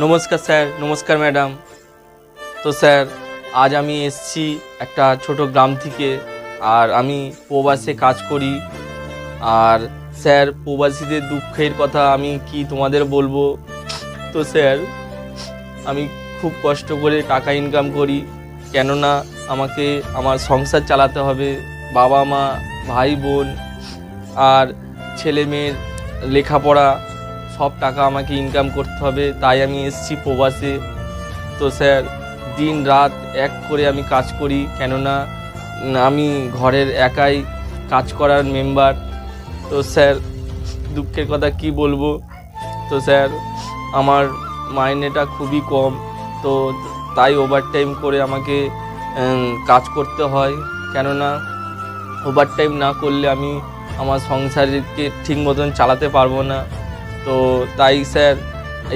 নমস্কার স্যার, নমস্কার ম্যাডাম। তো স্যার, আজ আমি এসছি একটা ছোট গ্রাম থেকে, আর আমি প্রবাসে কাজ করি। আর স্যার, প্রবাসীদের দুঃখের কথা আমি কি তোমাদের বলব? তো স্যার, আমি খুব কষ্ট করে টাকা ইনকাম করি, কেননা আমাকে আমার সংসার চালাতে হবে, বাবা মা, ভাই বোন, আর ছেলে মেয়ের লেখাপড়া সব টাকা আমাকে ইনকাম করতে হবে, তাই আমি এসেছি প্রবাসে। তো স্যার, দিন রাত এক করে আমি কাজ করি, কেননা আমি ঘরের একাই কাজ করার মেম্বার তো স্যার, দুঃখের কথা কি বলব? তো স্যার, আমার মাইনেটা খুবই কম, তো তাই ওভারটাইম করে আমাকে কাজ করতে হয়। কেননা ওভারটাইম না করলে আমি আমার সংসারকে ঠিক মতন চালাতে পারব না। তো তাই স্যার,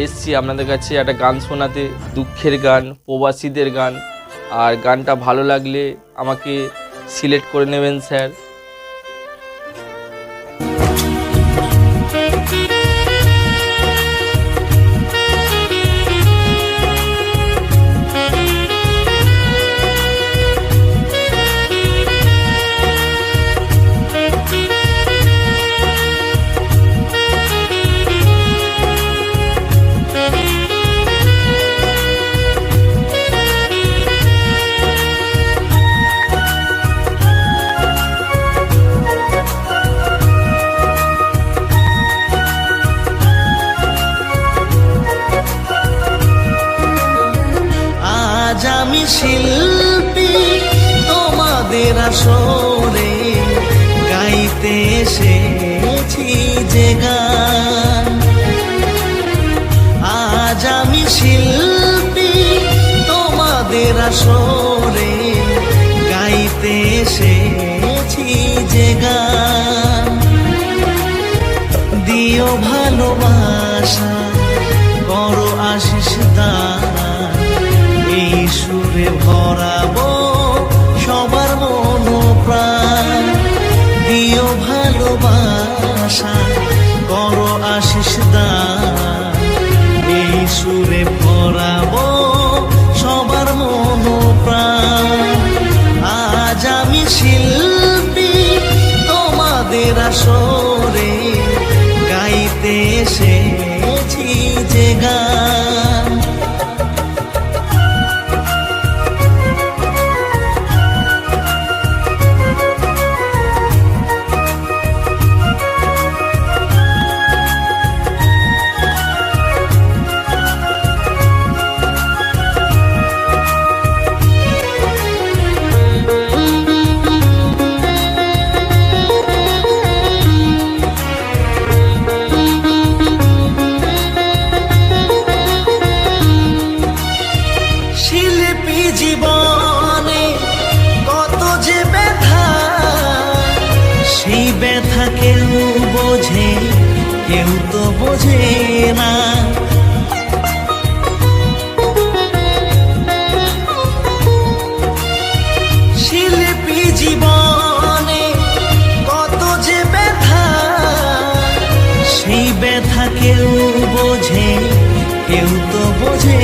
এসছি আপনাদের কাছে একটা গান শোনাতে, দুঃখের গান, প্রবাসীদের গান। আর গানটা ভালো লাগলে আমাকে সিলেক্ট করে নেবেন, স্যার। ভালোবাসা কেউ তো বোঝে না। শিল্পী জীবনে কত যে ব্যথা, সেই ব্যথা কেউ বোঝে, কেউ তো বোঝে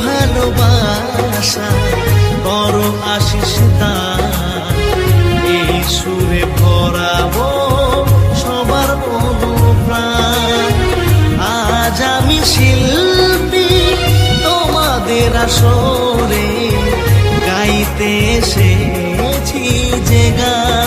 ভালোবাসা করো আশিস দান এই সুরে ভরাবো সবার আজ আমি শিল্পী তোমাদের আসরে, গাইতে এসেছি যে গান।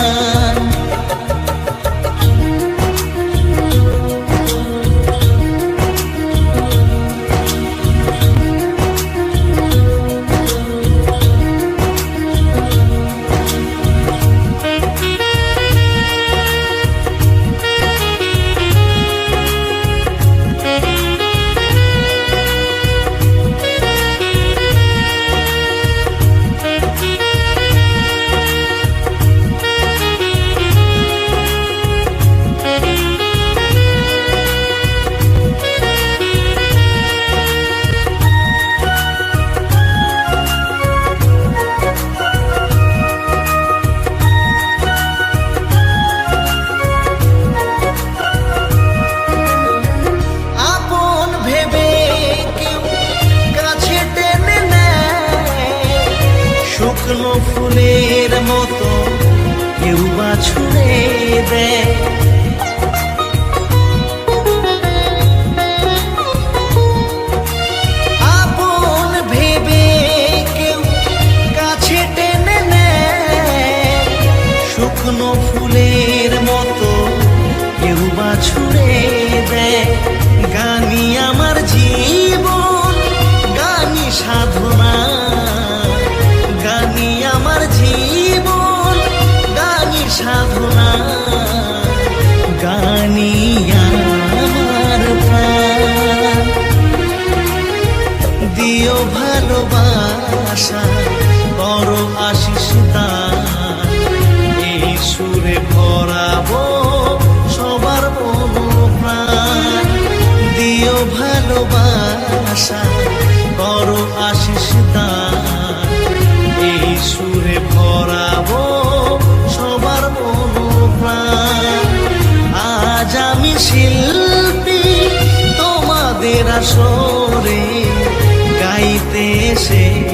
ফুলের মতো কেউ বা ছুঁড়ে দেয়। দিও ভালোবাসা, বড় আশিস এই সুরে ভরাবো সবার মন দিও ভালোবাসা, বড় আশিস এই সুরে ভরাবো সবার মন আজ আমি শিল্পী, তোমাদের আসো see